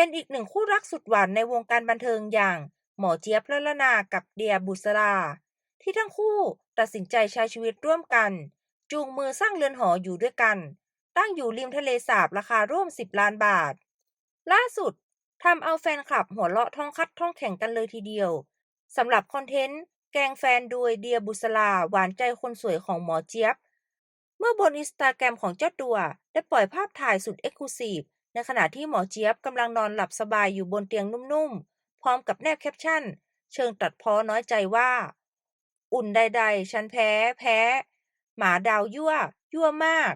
เป็นอีกหนึ่งคู่รักสุดหวานในวงการบันเทิงอย่าง หมอเจี๊ยบละละนากับเดียบุษราที่ทั้งคู่ตัดสินใจใช้ชีวิตร่วมกัน จูงมือสร้างเรือนหออยู่ด้วยกัน ตั้งอยู่ริมทะเลสาบราคาร่วม 10 ล้านบาท ล่าสุดทำเอาแฟนคลับหัวเราะท้องคัดท้องแข็งกันเลยทีเดียวสำหรับคอนเทนต์แกงแฟนโดยเดียบุษราหวานใจคนสวยของหมอเจี๊ยบ เมื่อบนอินสตาแกรมของเจ้าตัวได้ปล่อยภาพถ่ายสุดเอ็กซ์คลูซีฟ ในขณะที่หมอเจี๊ยบกำลังนอนหลับสบายอยู่บนเตียงนุ่มๆ พร้อมกับแนบแคปชั่น เชิงตัดพ้อน้อยใจว่า อุ่นใดๆ ฉันแพ้ แพ้ หมาดาวยั่ว ยั่วมาก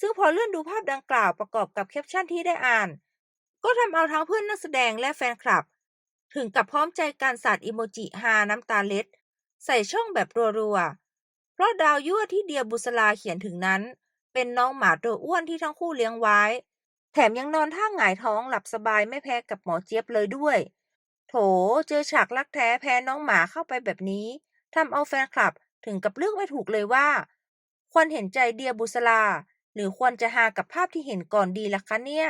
ซึ่งพอเลื่อนดูภาพดังกล่าวประกอบกับแคปชั่นที่ได้อ่าน ก็ทำเอาทั้งเพื่อนนักแสดงและแฟนคลับ ถึงกับพร้อมใจการสาดอิโมจิฮาน้ำตาเล็ด ใส่ช่องแบบรัวๆ เพราะดาวยั่วที่เดียบุษราเขียนถึงนั้น เป็นน้องหมาตัวอ้วนที่ทั้งคู่เลี้ยงไว้ แถมยังนอนท่าหงายท้องหลับสบายไม่แพ้กับหมอเจี๊ยบเลยด้วย โถ เจอฉากรักแท้แพ้น้องหมาเข้าไปแบบนี้ทำเอาแฟนคลับถึงกับเลือกไม่ถูกเลยว่า ควรเห็นใจเดียบุษราหรือควรจะฮากับภาพที่เห็นก่อนดีล่ะคะเนี่ย